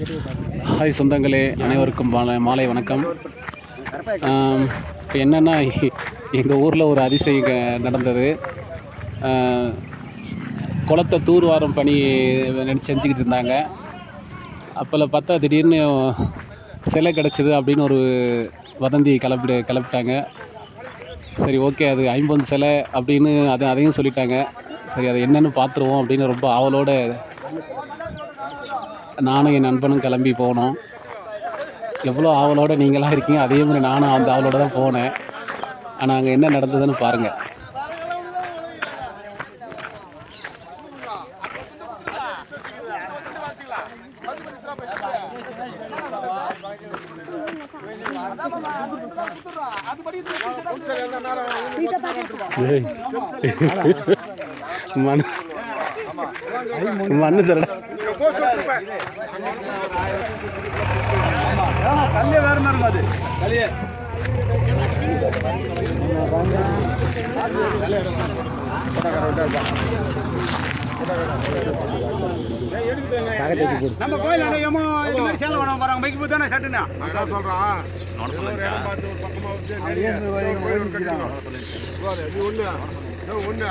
Hi சொந்தங்களே அனைவருக்கும் மாலை மாலை வணக்கம். இப்போ என்னென்னா எங்கள் ஊரில் ஒரு அதிசயம் நடந்தது. குளத்தை தூர்வாரம் பணி நெ- செஞ்சுக்கிட்டு இருந்தாங்க. அப்போல பார்த்தா திடீர்னு சிலை கிடச்சிது அப்படின்னு ஒரு வதந்தி கிளப்பிடு கிளப்பிட்டாங்க சரி ஓகே அது ஐம்பது சிலை அப்படின்னு அதை அதையும் சொல்லிட்டாங்க. சரி அதை என்னென்னு பார்த்துருவோம் அப்படின்னு ரொம்ப ஆவலோடு நானும் என் நண்பனும் கிளம்பி போனோம். எவ்வளோ ஆவலோட நீங்களாம் இருக்கீங்க அதே மாதிரி நானும் அந்த ஆவலோட தான் போனேன். ஆனால் அங்கே என்ன நடந்ததுன்னு பாருங்கள் மண் மண்ணு சரடா நம்ம கோயில் அடையமோ இது மாதிரி சேலை வேணும் போறாங்க பைக் போட்டு தானே சட்டுனா நான் சொல்றான் பக்கமா ஒண்ணு ஒண்ணு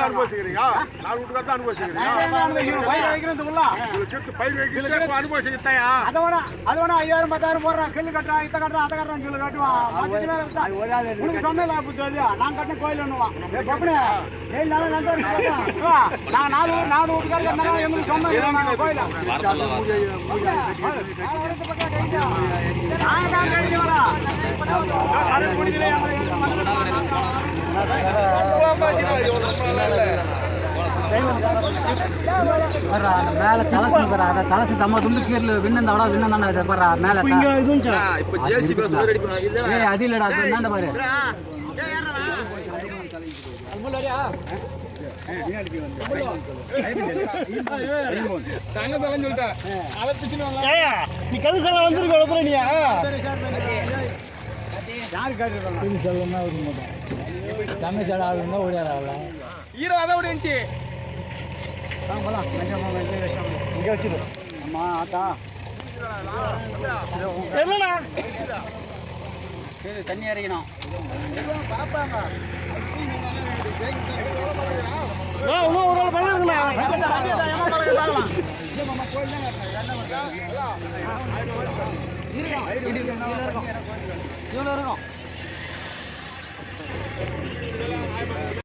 அனுபவிச்சுக்கிறீங்க நாலு வீட்டுக்கு தான் அனுபவிச்சுக்கிறீங்க திருட்டு பயிர் வைக்கிறது ஐயாயிரம் பத்தாயிரம் போடுறான் கில்லு கட்டுறான் இதை கட்டுறான் அதை கட்டுறான் சொல்லி கட்டுவான் உனக்கு சொன்னல நான் கட்டின கோயில் ஒண்ணுவான் ஏ நான் நாலு ஊர் நாலு வீட்டுக்காரர் கட்டினா எங்களுக்கு சொன்னது நாங்க நான் மேல கலசு போறா அத கலசு தம்ம துண்டு கீழ விண்ணந்த அவடா விண்ணந்த அத ஏய் அது இல்லடா என்னடா பாரு நீ கலசெல்லாம் வந்திருக்க வளர்த்துற நீ தமிழ் ஆகுதுன்னா ஓடியாத அவள ஹீரோ அதை விட இருந்துச்சு இங்கே வச்சிரு அம்மா ஆத்தா. என்னண்ணா? தண்ணி இறக்கணும் இன்னும் ஒரு நாள் பண்ணலாங்களா இவ்வளோ இருக்கும்